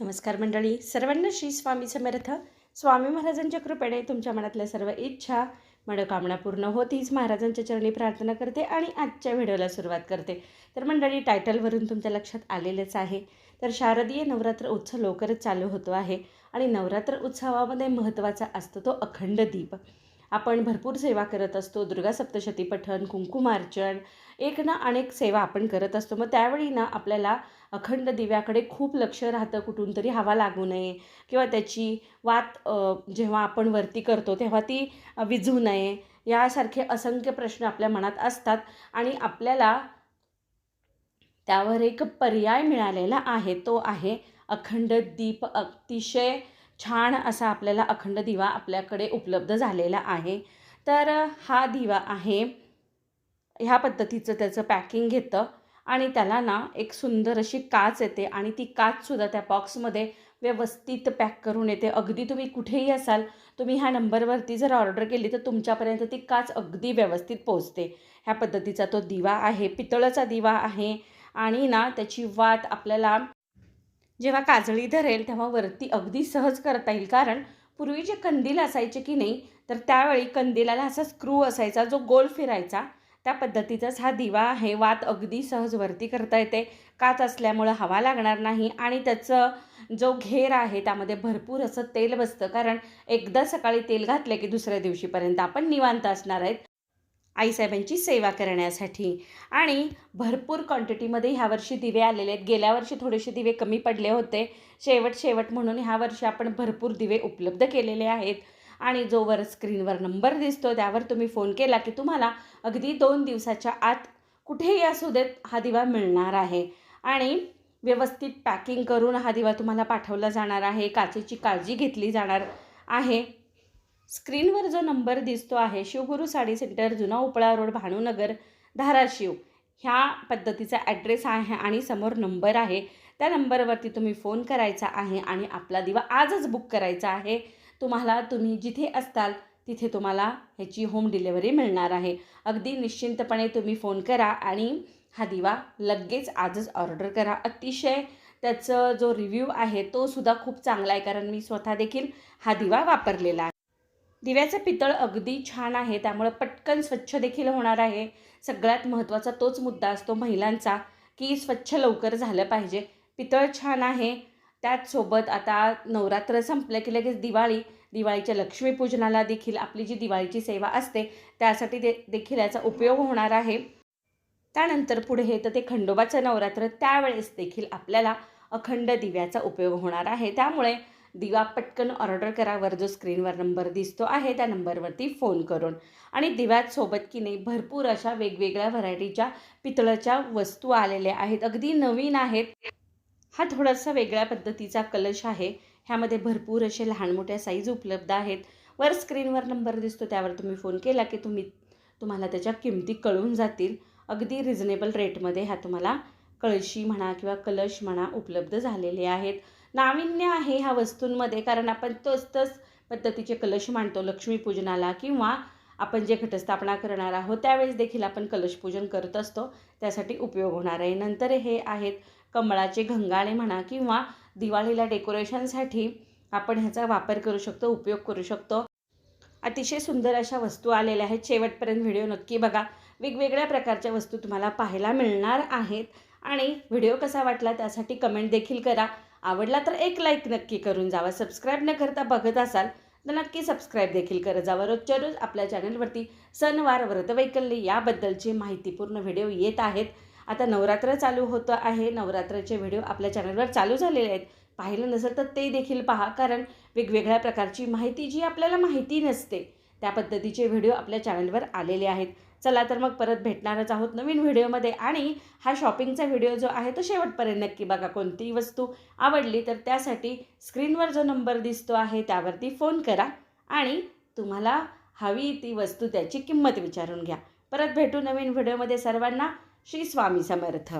नमस्कार मंडळी. सर्वांना श्री स्वामी समर्थ. स्वामी महाराजांच्या कृपेने तुमच्या मनातल्या सर्व इच्छा मनोकामना पूर्ण होत हीच महाराजांच्या चरणी प्रार्थना करते आणि आजच्या व्हिडिओला सुरुवात करते. तर मंडळी टायटलवरून तुमच्या लक्षात आलेलंच आहे. तर शारदीय नवरात्र उत्सव लवकरच चालू होतो आहे आणि नवरात्र उत्सवामध्ये महत्त्वाचा असतो तो अखंड दीप. आपण भरपूर सेवा करत असतो. दुर्गा सप्तशती पठण कुंकुमार्चन एक ना अनेक सेवा आपण करत असतो. मग त्यावेळी ना आपल्याला अखंड दिव्याकडे खूप लक्ष राहतं. कुठून तरी हवा लागू नये किंवा त्याची वात जेव्हा आपण वरती करतो तेव्हा ती विझू नये. यासारखे असंख्य प्रश्न आपल्या मनात असतात आणि आपल्याला त्यावर एक पर्याय मिळालेला आहे. तो आहे अखंड दीप अतिशय छान असा आपल्याला अखंड दिवा आपल्याकडे उपलब्ध झालेला आहे. तर हा दिवा आहे ह्या पद्धतीचं त्याचं पॅकिंग घेतं. आणि त्याला ना एक सुंदर अशी काच येते आणि ती काचसुद्धा त्या बॉक्समध्ये व्यवस्थित पॅक करून येते. अगदी तुम्ही कुठेही असाल तुम्ही ह्या नंबरवरती जर ऑर्डर केली तर तुमच्यापर्यंत ती काच अगदी व्यवस्थित पोचते ह्या पद्धतीचा तो दिवा आहे पितळाचा दिवा आहे. आणि ना त्याची वात आपल्याला जेव्हा काजळी धरेल तेव्हा वरती अगदी सहज करता येईल. कारण पूर्वी जे कंदील असायचे की नाही तर त्यावेळी कंदिलाला असा स्क्रू असायचा जो गोल फिरायचा. त्या पद्धतीचाच हा दिवा आहे. वात अगदी सहज वरती करता येते. काच असल्यामुळं हवा लागणार नाही आणि त्याचं जो घेर आहे त्यामध्ये भरपूर असं तेल बसतं. कारण एकदा सकाळी तेल घातलं की दुसऱ्या दिवशीपर्यंत आपण निवांत असणार आहेत. आईसाहेबांची सेवा करण्यासाठी. आणि भरपूर क्वांटिटीमध्ये ह्या वर्षी दिवे आलेले आहेत. गेल्या वर्षी थोडेसे दिवे कमी पडले होते. शेवट शेवट म्हणून ह्या वर्षी आपण भरपूर दिवे उपलब्ध केलेले आहेत. आणि जो वर स्क्रीनवर नंबर दिसतो त्यावर तुम्ही फोन केला की तुम्हाला अगदी दोन दिवसाच्या आत कुठेही असू देत हा दिवा मिळणार आहे. आणि व्यवस्थित पॅकिंग करून हा दिवा तुम्हाला पाठवला जाणार आहे काचेची काळजी घेतली जाणार आहे. स्क्रीनवर जो नंबर दिसतो आहे शिवगुरू साडी सेंटर जुना उपळा रोड भानुनगर धाराशिव ह्या पद्धतीचा ॲड्रेस आहे आणि समोर नंबर आहे. त्या नंबरवरती तुम्ही फोन करायचा आहे आणि आपला दिवा आजच बुक करायचा आहे. तुम्हाला तुम्ही जिथे असताल तिथे तुम्हाला ह्याची होम डिलेवरी मिळणार आहे. अगदी निश्चिंतपणे तुम्ही फोन करा आणि हा दिवा लगेच आजच ऑर्डर करा. अतिशय त्याचं जो रिव्ह्यू आहे तो सुद्धा खूप चांगला आहे कारण मी स्वतः देखील हा दिवा वापरलेला आहे. दिव्याचं पितळ अगदी छान आहे त्यामुळं पटकन स्वच्छ देखील होणार आहे. सगळ्यात महत्त्वाचा तोच मुद्दा असतो महिलांचा की स्वच्छ लवकर झालं पाहिजे. पितळ छान आहे त्याचसोबत आता नवरात्र संपलं की लगेच दिवाळी दिवाळीच्या लक्ष्मीपूजनाला देखील आपली जी दिवाळीची सेवा असते त्यासाठी दे देखील याचा उपयोग होणार आहे. त्यानंतर पुढे तर ते खंडोबाचं नवरात्र त्यावेळेस देखील आपल्याला अखंड दिव्याचा उपयोग होणार आहे. त्यामुळे दिवा पटकन ऑर्डर करा वर जो स्क्रीनवर नंबर दिसतो आहे त्या नंबरवरती फोन करून. आणि दिव्यात सोबत की नाही भरपूर अशा वेगवेगळ्या व्हरायटीच्या पितळाच्या वस्तू आलेल्या आहेत अगदी नवीन आहेत. हा थोडासा वेगळ्या पद्धतीचा कलश आहे. ह्यामध्ये भरपूर असे लहान मोठ्या साईज उपलब्ध आहेत. वर स्क्रीनवर नंबर दिसतो त्यावर तुम्ही फोन केला की तुम्ही तुम्हाला त्याच्या किमती कळून जातील. अगदी रिझनेबल रेटमध्ये ह्या तुम्हाला कळशी म्हणा किंवा कलश म्हणा उपलब्ध झालेले आहेत. नाविन्य आहे ह्या वस्तूंमध्ये कारण आपण तोच तस पद्धतीचे कलश मांडतो लक्ष्मीपूजनाला किंवा आपण जे घटस्थापना करणार आहोत त्यावेळेस देखील आपण कलशपूजन करत असतो. त्यासाठी उपयोग होणार आहे. नंतर हे आहेत कमळाचे घंगाळे म्हणा किंवा दिवाळीला डेकोरेशनसाठी आपण ह्याचा वापर करू शकतो उपयोग करू शकतो. अतिशय सुंदर अशा वस्तू आलेल्या आहेत. शेवटपर्यंत व्हिडिओ नक्की बघा. वेगवेगळ्या प्रकारच्या वस्तू तुम्हाला पाहायला मिळणार आहेत. आणि व्हिडिओ कसा वाटला त्यासाठी कमेंट देखील करा. आवडला तर एक लाईक नक्की करून जावा. सबस्क्राईब न करता बघत असाल तर नक्की सबस्क्राईब देखील करत जावं. रोजच्या रोज आपल्या चॅनलवरती सणवार व्रतवैकल्य याबद्दलची माहितीपूर्ण व्हिडिओ येत आहेत. आता नवरात्र चालू होतं आहे. नवरात्राचे व्हिडिओ आपल्या चॅनलवर चालू झालेले आहेत. पाहिलं नसेल तर ते देखील पहा कारण वेगवेगळ्या प्रकारची माहिती जी आपल्याला माहिती नसते त्या पद्धतीचे व्हिडिओ आपल्या चॅनलवर आलेले आहेत. चला तर मग परत भेटणारच आहोत नवीन व्हिडिओमध्ये. आणि हा शॉपिंगचा व्हिडिओ जो आहे तो शेवटपर्यंत नक्की बघा. कोणतीही वस्तू आवडली तर त्यासाठी स्क्रीनवर जो नंबर दिसतो आहे त्यावरती फोन करा. आणि तुम्हाला हवी ती वस्तू त्याची किंमत विचारून घ्या. परत भेटू नवीन व्हिडिओमध्ये सर्वांना. श्री स्वामी समर्थ.